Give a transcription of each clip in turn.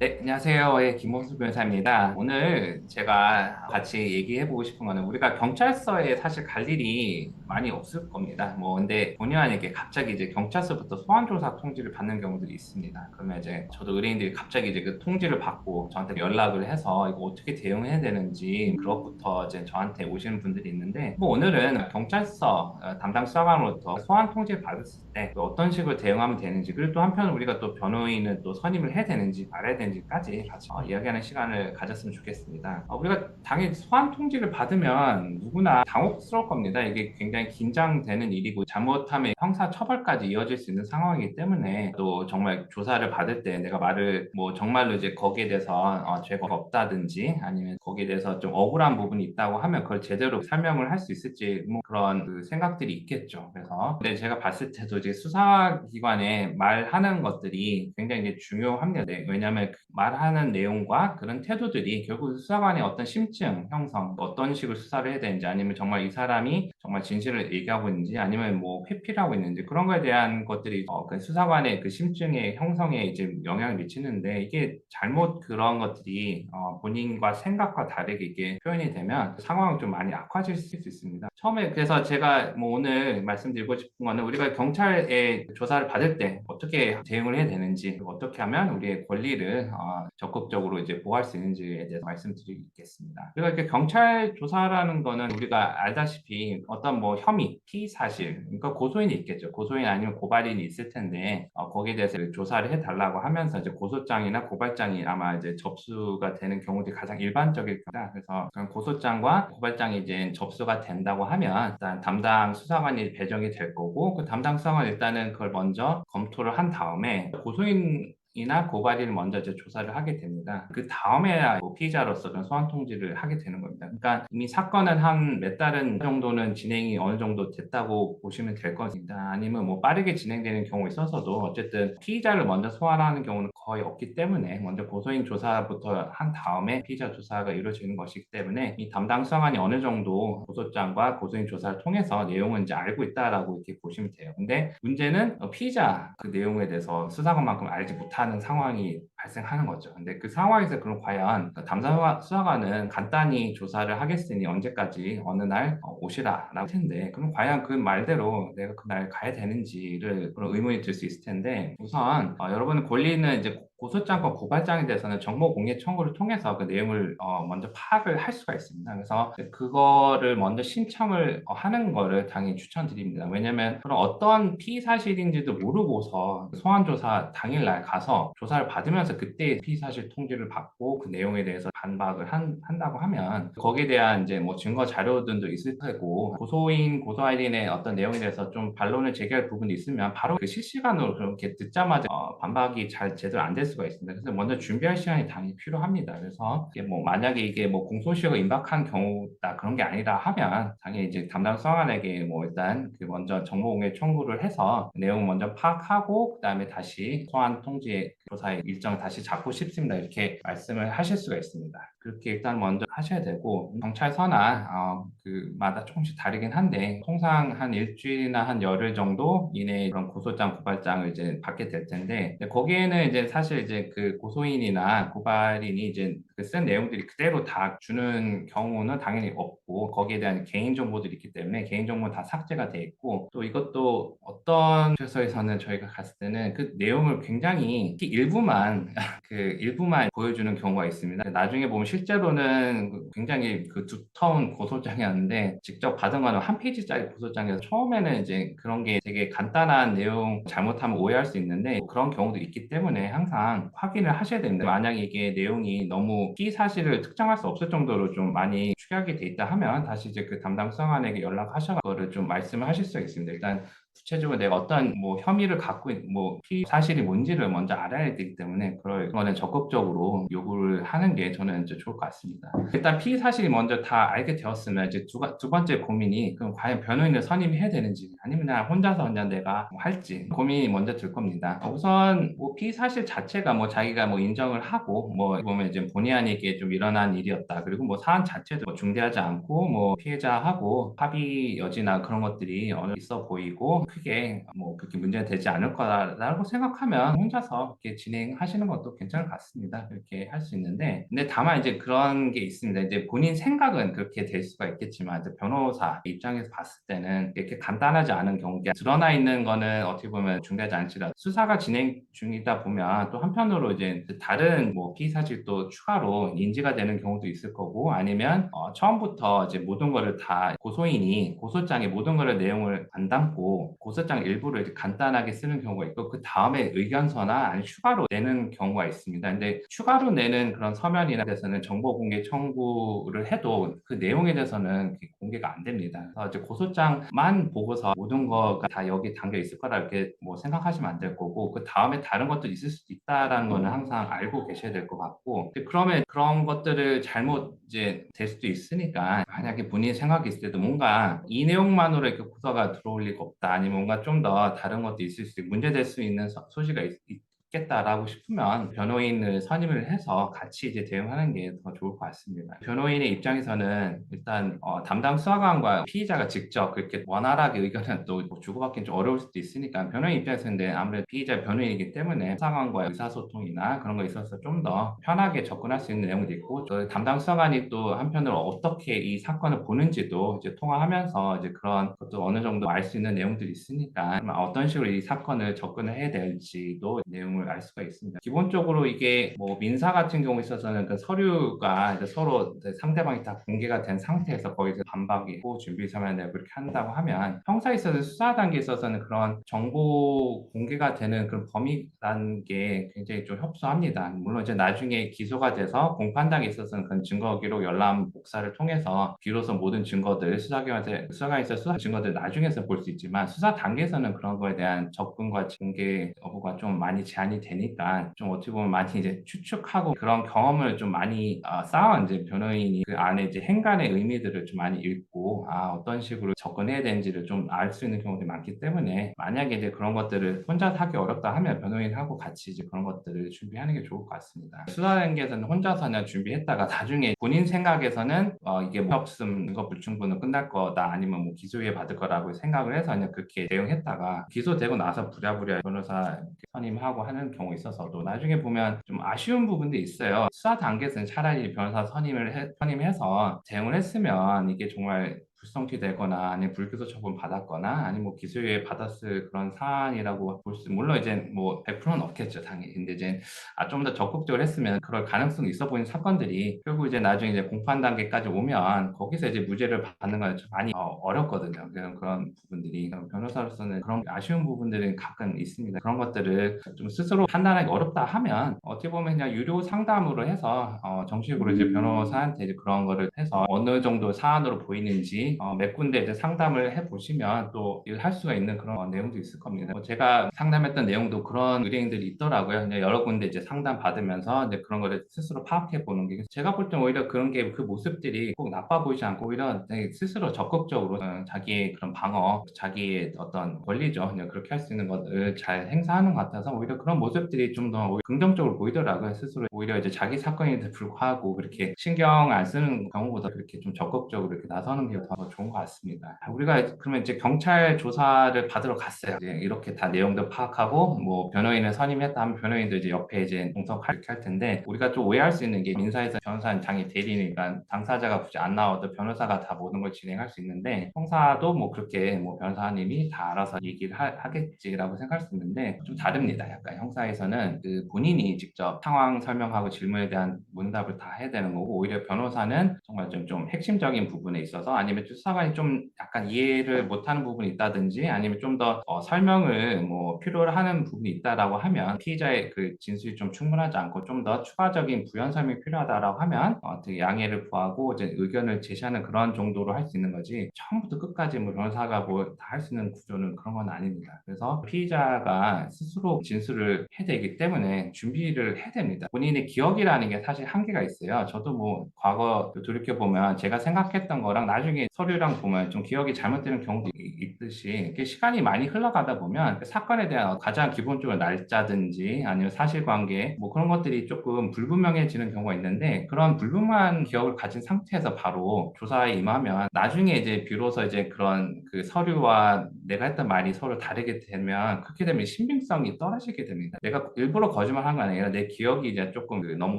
네, 안녕하세요. 예, 김범수 변호사입니다. 오늘 제가 같이 얘기해보고 싶은 거는 우리가 경찰서에 사실 갈 일이 많이 없을 겁니다. 뭐, 근데 본의 아니게 갑자기 이제 경찰서부터 소환조사 통지를 받는 경우들이 있습니다. 그러면 이제 저도 의뢰인들이 갑자기 이제 그 통지를 받고 저한테 연락을 해서 이거 어떻게 대응해야 되는지 그것부터 이제 저한테 오시는 분들이 있는데 뭐 오늘은 경찰서 어, 담당 수사관으로부터 소환 통지를 받았을 때 어떤 식으로 대응하면 되는지 그리고 또 한편 우리가 또 변호인은 또 선임을 해야 되는지 되는지 되는지 까지 같이 어, 이야기하는 시간을 가졌으면 좋겠습니다. 어, 우리가 당연히 소환 통지를 받으면 누구나 당혹스러울 겁니다. 이게 굉장히 긴장되는 일이고 잘못하면 형사 처벌까지 이어질 수 있는 상황이기 때문에 또 정말 조사를 받을 때 내가 말을 뭐 정말로 이제 거기에 대해서 어, 죄가 없다든지 아니면 거기에 대해서 좀 억울한 부분이 있다고 하면 그걸 제대로 설명을 할 수 있을지 뭐 그런 그 생각들이 있겠죠. 그래서 근데 제가 봤을 때도 이제 수사기관에 말하는 것들이 굉장히 이제 중요합니다. 네, 왜냐하면 말하는 내용과 그런 태도들이 결국 수사관의 어떤 심증 형성, 어떤 식으로 수사를 해야 되는지 아니면 정말 이 사람이 정말 진실을 얘기하고 있는지 아니면 뭐 회피를 하고 있는지 그런 거에 대한 것들이 어, 그 수사관의 그 심증의 형성에 이제 영향을 미치는데 이게 잘못 그런 것들이 어, 본인과 생각과 다르게 이게 표현이 되면 상황이 좀 많이 악화질 수 있습니다. 처음에 그래서 제가 뭐 오늘 말씀드리고 싶은 거는 우리가 경찰의 조사를 받을 때 어떻게 대응을 해야 되는지 어떻게 하면 우리의 권리를 어, 적극적으로 이제 보호할 수 있는지에 대해서 말씀드리겠습니다. 그리고 이렇게 경찰 조사라는 거는 우리가 알다시피 어떤 뭐 혐의, 피의 사실, 그러니까 고소인이 있겠죠. 고소인 아니면 고발인이 있을 텐데 어, 거기에 대해서 조사를 해달라고 하면서 이제 고소장이나 고발장이 아마 이제 접수가 되는 경우들이 가장 일반적일 겁니다. 그래서 고소장과 고발장이 이제 접수가 된다고 하면 일단 담당 수사관이 배정이 될 거고 그 담당 수사관 일단은 그걸 먼저 검토를 한 다음에 고소인 이나 고발인을 먼저 이제 조사를 하게 됩니다. 그 다음에 뭐 피의자로서 는 소환 통지를 하게 되는 겁니다. 그러니까 이미 사건은 한 몇 달은 정도는 진행이 어느 정도 됐다고 보시면 될 것입니다. 아니면 뭐 빠르게 진행되는 경우 있어서도 어쨌든 피의자를 먼저 소환하는 경우는 거의 없기 때문에 먼저 고소인 조사부터 한 다음에 피의자 조사가 이루어지는 것이기 때문에 이 담당 수사관이 어느 정도 고소장과 고소인 조사를 통해서 내용은 이제 알고 있다라고 이렇게 보시면 돼요. 근데 문제는 피의자 그 내용에 대해서 수사관만큼 알지 못하 못 하는 상황이 발생하는 거죠. 근데 그 상황에서 그럼 과연 담당 수사관은 간단히 조사를 하겠으니 언제까지 어느 날 어, 오시라 라고 할 텐데 그럼 과연 그 말대로 내가 그날 가야 되는지를 그런 의문이 들 수 있을 텐데 우선 어, 여러분의 권리는 이제 고소장과 고발장에 대해서는 정보 공개 청구를 통해서 그 내용을 어, 먼저 파악을 할 수가 있습니다. 그래서 그거를 먼저 신청을 어, 하는 거를 당연히 추천드립니다. 왜냐하면 그런 어떤 피의 사실인지도 모르고서 소환 조사 당일날 가서 조사를 받으면서 그때 피의 사실 통지를 받고 그 내용에 대해서 반박을 한, 한다고 하면 거기에 대한 이제 뭐 증거 자료들도 있을 테고 고소인 고소인의 어떤 내용에 대해서 좀 반론을 제기할 부분이 있으면 바로 그 실시간으로 그렇게 듣자마자 어, 반박이 잘 제대로 안 될 수가 있습니다. 그래서 먼저 준비할 시간이 당연히 필요합니다. 그래서 이게 뭐 만약에 이게 뭐 공소시효가 임박한 경우다 그런 게 아니라 하면 당연히 이제 담당 수사관에게 뭐 일단 그 먼저 정보공개 청구를 해서 내용 먼저 파악하고 그 다음에 다시 소환 통지 조사의 일정을 다시 잡고 싶습니다. 이렇게 말씀을 하실 수가 있습니다. 그렇게 일단 먼저 하셔야 되고 경찰 서나 어, 그마다 조금씩 다르긴 한데 통상 한 일주일이나 한 열흘 정도 이내에 그런 고소장 고발장을 이제 받게 될 텐데 거기에는 이제 사실 이제 그 고소인이나 고발인이 이제 그 쓴 내용들이 그대로 다 주는 경우는 당연히 없고 거기에 대한 개인 정보들이 있기 때문에 개인 정보는 다 삭제가 돼 있고 또 이것도 어떤 회사에서는 저희가 갔을 때는 그 내용을 굉장히 일부만 그 일부만 보여주는 경우가 있습니다. 나중에 보면 실제로는 굉장히 그 두터운 고소장이었는데 직접 받은 거는 한 페이지짜리 고소장이어서 처음에는 이제 그런 게 되게 간단한 내용 잘못하면 오해할 수 있는데 그런 경우도 있기 때문에 항상 확인을 하셔야 됩니다. 만약에 이게 내용이 너무 피 사실을 특정할 수 없을 정도로 좀 많이 축약이 돼 있다 하면 다시 이제 그 담당 수사관에게 연락하셔서 그거를 좀 말씀을 하실 수가 있습니다. 일단 구체적으로 내가 어떤 뭐 혐의를 갖고 있, 뭐피 사실이 뭔지를 먼저 알아야 되기 때문에 그걸 거는 적극적으로 요구를 하는 게 저는 이제 좋을 것 같습니다. 일단 피 사실이 먼저 다 알게 되었으면 이제 두, 두 번째 고민이 그럼 과연 변호인을 선임해야 되는지 아니면 그냥 혼자서 그냥 내가 뭐 할지 고민이 먼저 들 겁니다. 우선 뭐피 사실 자체가 뭐 자기가 뭐 인정을 하고 뭐 보면 이제 본의 아니게 좀 일어난 일이었다. 그리고 뭐 사안 자체도 뭐 중대하지 않고 뭐 피해자하고 합의 여지나 그런 것들이 어느 있어 보이고 그래도 크게 뭐 그렇게 문제가 되지 않을 거라고 생각하면 혼자서 이렇게 진행하시는 것도 괜찮을 것 같습니다. 이렇게 할 수 있는데 근데 다만 이제 그런 게 있습니다. 이제 본인 생각은 그렇게 될 수가 있겠지만 이제 변호사 입장에서 봤을 때는 이렇게 간단하지 않은 경우가 드러나 있는 거는 어떻게 보면 중대하지 않지라 수사가 진행 중이다 보면 또 한편으로 이제 다른 뭐 피의 사실도 추가로 인지가 되는 경우도 있을 거고 아니면 어 처음부터 이제 모든 거를 다 고소인이 고소장에 모든 거를 내용을 안 담고 고소장 일부를 이제 간단하게 쓰는 경우가 있고 그 다음에 의견서나 아니 추가로 내는 경우가 있습니다. 근데 추가로 내는 그런 서면이나 대해서는 정보 공개 청구를 해도 그 내용에 대해서는 공개가 안 됩니다. 그래서 이제 고소장만 보고서 모든 거가 다 여기 담겨 있을 거라 이렇게 뭐 생각하시면 안 될 거고 그 다음에 다른 것도 있을 수도 있다라는 거는 항상 알고 계셔야 될 것 같고 그러면 그런 것들을 잘못 이제 될 수도 있으니까 만약에 본인 생각이 있을 때도 뭔가 이 내용만으로 이렇게 고소가 들어올 리가 없다 아니면 뭔가 좀 더 다른 것도 있을 수 있고 문제될 수 있는 서- 소지가 있, 있 겠다라고 싶으면 변호인을 선임을 해서 같이 이제 대응하는 게 더 좋을 것 같습니다. 변호인의 입장에서는 일단 어, 담당 수사관과 피의자가 직접 그렇게 원활하게 의견을 또뭐 주고받기는 좀 어려울 수도 있으니까 변호인 입장에서는 아무래도 피의자 변호인이기 때문에 수사관과 의사소통이나 그런 거 있어서 좀 더 편하게 접근할 수 있는 내용도 있고 또 담당 수사관이 또 한편으로 어떻게 이 사건을 보는지도 이제 통화하면서 이제 그런 것도 어느 정도 알 수 있는 내용들이 있으니까 어떤 식으로 이 사건을 접근을 해야 될지도 내용을 알 수가 있습니다. 기본적으로 이게 뭐 민사 같은 경우에 있어서는 그 서류가 서로 상대방이 다 공개가 된 상태에서 거기서 반박이고 준비 서면 내고 그렇게 한다고 하면 형사에 있어서 수사 단계에 있어서는 그런 정보 공개가 되는 그런 범위라는 게 굉장히 좀 협소합니다. 물론 이제 나중에 기소가 돼서 공판 단계에 있어서는 그런 증거 기록 열람 복사를 통해서 비로소 모든 증거들 수사기관에서 수사관에서 수사 증거들 나중에서 볼 수 있지만 수사 단계에서는 그런 거에 대한 접근과 공개 여부가 좀 많이 제한이 되니까 좀 어떻게 보면 많이 이제 추측하고 그런 경험을 좀 많이 어, 쌓아 이제 변호인이 그 안에 이제 행간의 의미들을 좀 많이 읽고 아 어떤 식으로 접근해야 되는지를 좀 알 수 있는 경우들이 많기 때문에 만약에 이제 그런 것들을 혼자 하기 어렵다 하면 변호인하고 같이 이제 그런 것들을 준비하는 게 좋을 것 같습니다. 수사 단계에서는 혼자서 그냥 준비했다가 나중에 본인 생각에서는 어, 이게 뭐 없음 이거 불충분은 끝날 거다 아니면 뭐 기소유예 받을 거라고 생각을 해서 그냥 그렇게 대응했다가 기소되고 나서 부랴부랴 변호사 선임하고 하는 경우 있어서도 나중에 보면 좀 아쉬운 부분도 있어요. 수사 단계에서는 차라리 변호사 선임을 해, 선임해서 대응을 했으면 이게 정말 불성취 되거나 아니면 불기소 처분 받았거나 아니면 뭐 기소유예 받았을 그런 사안이라고 볼 수 물론 이제 뭐 100%는 없겠죠 당연히. 근데 이제 아, 좀 더 적극적으로 했으면 그럴 가능성이 있어 보이는 사건들이 결국 이제 나중에 이제 공판 단계까지 오면 거기서 이제 무죄를 받는 건좀 많이 어, 렵거든요. 그런 그런 부분들이. 변호사로서는 그런 아쉬운 부분들이 가끔 있습니다. 그런 것들을 좀 스스로 판단하기 어렵다 하면 어떻게 보면 그냥 유료 상담으로 해서 어, 정식으로 이제 변호사한테 이제 그런 거를 해서 어느 정도 사안으로 보이는지 어, 몇 군데 이제 상담을 해 보시면 또할 수가 있는 그런 어, 내용도 있을 겁니다. 뭐 제가 상담했던 내용도 그런 의뢰인들이 있더라고요. 그냥 여러 군데 이제 상담 받으면서 이제 그런 거를 스스로 파악해 보는 게 제가 볼때 오히려 그런 게 그 모습들이 꼭 나빠 보이지 않고 오히려 되게 스스로 적극적으로 어, 자기의 그런 방어, 자기의 어떤 권리죠. 그냥 그렇게 할 수 있는 것을 잘 행사하는 것 같아서 오히려 그런 모습들이 좀 더 긍정적으로 보이더라고요. 스스로 오히려 이제 자기 사건인데 불구하고 그렇게 신경 안 쓰는 경우보다 그렇게 좀 적극적으로 이렇게 나서는 게 더 좋은 것 같습니다. 우리가 그러면 이제 경찰 조사를 받으러 갔어요. 이제 이렇게 다 내용도 파악하고 뭐 변호인을 선임했다 하면 변호인도 이제 옆에 이제 동석할 이렇게 할 텐데 우리가 좀 오해할 수 있는 게 민사에서 변호사는 장이 대리니까 당사자가 굳이 안 나와도 변호사가 다 모든 걸 진행할 수 있는데 형사도 뭐 그렇게 뭐 변호사님이 다 알아서 얘기를 하, 하겠지라고 생각할 수 있는데 좀 다릅니다. 약간 형사에서는 그 본인이 직접 상황 설명하고 질문에 대한 문답을 다 해야 되는 거고 오히려 변호사는 정말 좀, 좀 핵심적인 부분에 있어서 아니면 좀 수사관이 좀 약간 이해를 못하는 부분이 있다든지 아니면 좀 더 설명을 뭐 필요로 하는 부분이 있다라고 하면 피의자의 그 진술이 좀 충분하지 않고 좀 더 추가적인 부연 설명이 필요하다라고 하면 어, 되게 양해를 구하고 이제 의견을 제시하는 그런 정도로 할 수 있는 거지 처음부터 끝까지 뭐 변호사가 뭐 다 할 수 있는 구조는 그런 건 아닙니다. 그래서 피의자가 스스로 진술을 해야 되기 때문에 준비를 해야 됩니다. 본인의 기억이라는 게 사실 한계가 있어요. 저도 뭐 과거 돌이켜 보면 제가 생각했던 거랑 나중에 서류랑 보면 좀 기억이 잘못되는 경우도 이- 있듯이 시간이 많이 흘러가다 보면 그 사건에 대한 가장 기본적으로 날짜든지 아니면 사실관계 뭐 그런 것들이 조금 불분명해지는 경우가 있는데 그런 불분명한 기억을 가진 상태에서 바로 조사에 임하면 나중에 이제 비로소 이제 그런 그 서류와 내가 했던 말이 서로 다르게 되면 그렇게 되면 신빙성이 떨어지게 됩니다. 내가 일부러 거짓말한 거 아니라 내 기억이 이제 조금 그 너무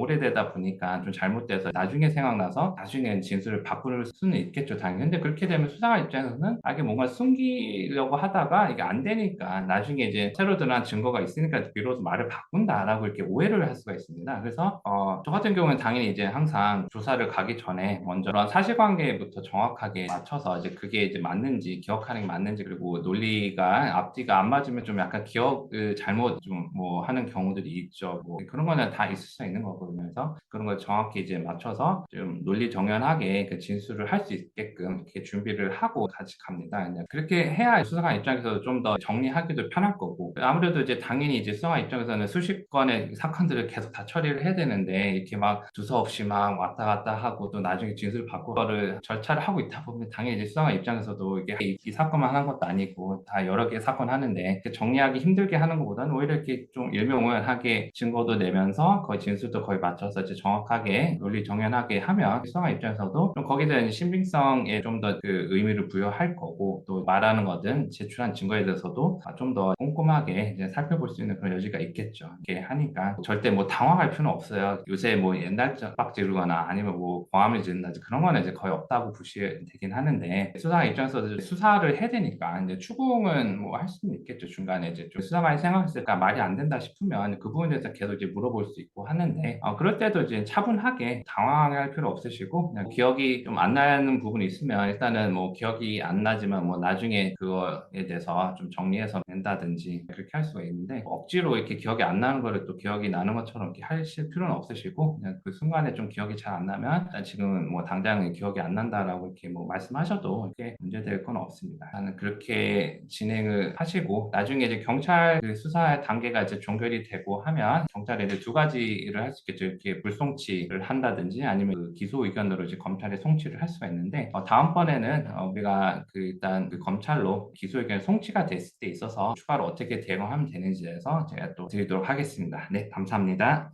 오래되다 보니까 좀 잘못돼서 나중에 생각나서 나중엔 진술을 바꿀 수는 있겠죠, 당연히. 근데 그렇게 되면 수사관 입장에서는 아, 이게 뭔가 숨기려고 하다가 이게 안 되니까 나중에 이제 새로 드러난 증거가 있으니까 비로소 말을 바꾼다라고 이렇게 오해를 할 수가 있습니다. 그래서 어, 저 같은 경우는 당연히 이제 항상 조사를 가기 전에 먼저 그런 사실관계부터 정확하게 맞춰서 이제 그게 이제 맞는지 기억하는 게 맞는지 그리고 논리가 앞뒤가 안 맞으면 좀 약간 기억을 잘못 좀 뭐 하는 경우들이 있죠. 뭐 그런 거는 다 있을 수 있는 거거든요. 그래서 그런 걸 정확히 이제 맞춰서 좀 논리 정연하게 그 진술을 할 수 있게끔 이렇게 준비를 하고 같이 갑니다. 그렇게 해야 수사관 입장에서도 좀더 정리하기도 편할 거고 아무래도 이제 당연히 이제 수사관 입장에서는 수십 건의 사건들을 계속 다 처리를 해야 되는데 이렇게 막 두서 없이 막 왔다 갔다 하고 또 나중에 진술 바꾸고 거를 절차를 하고 있다 보면 당연히 이제 수사관 입장에서도 이게 이, 이 사건만 하는 것도 아니고 다 여러 개 사건 하는데 정리하기 힘들게 하는 것보다는 오히려 이렇게 좀 일명하게 증거도 내면서 거의 진술도 거의 맞춰서 이제 정확하게 논리 정연하게 하면 수사관 입장에서도 좀 거기에 대한 신빙성에 좀더 그 의미를 부여할 거고 또 말하는 거든 제출한 증거에 대해서도 좀 더 꼼꼼하게 이제 살펴볼 수 있는 그런 여지가 있겠죠. 이렇게 하니까 절대 뭐 당황할 필요는 없어요. 요새 뭐 옛날 빡 지르거나 아니면 뭐 광화문을 지른다든지 그런 거는 이제 거의 없다고 보시되긴 하는데 수사관 입장에서도 수사를 해야 되니까 이제 추궁은 뭐 할 수는 있겠죠. 중간에 이제 좀 수사관이 생각했을 때 말이 안 된다 싶으면 그 부분에 대해서 계속 이제 물어볼 수 있고 하는데 어, 그럴 때도 이제 차분하게 당황할 필요 없으시고 그냥 기억이 좀 안 나는 부분이 있으면 일단은 뭐 기억이 안 나지만 뭐 나중에 그거에 대해서 좀 정리해서 낸다든지 그렇게 할 수가 있는데 억지로 이렇게 기억이 안 나는 거를 또 기억이 나는 것처럼 이렇게 하실 필요는 없으시고 그냥 그 순간에 좀 기억이 잘 안 나면 일단 지금은 뭐 당장 기억이 안 난다라고 이렇게 뭐 말씀하셔도 이렇게 문제될 건 없습니다. 나는 그렇게 진행을 하시고 나중에 이제 경찰 그 수사 단계가 이제 종결이 되고 하면 경찰이 이제 두 가지를 할 수 있겠죠. 이렇게 불송치를 한다든지 아니면 그 기소 의견으로 이제 검찰에 송치를 할 수가 있는데 어, 다음 번에는 어, 우리가 그 일단 그 검찰로 기소 의견 송치가 됐을 때 있어서 추가로 어떻게 대응하면 되는지에 대해서 제가 또 드리도록 하겠습니다. 네, 감사합니다.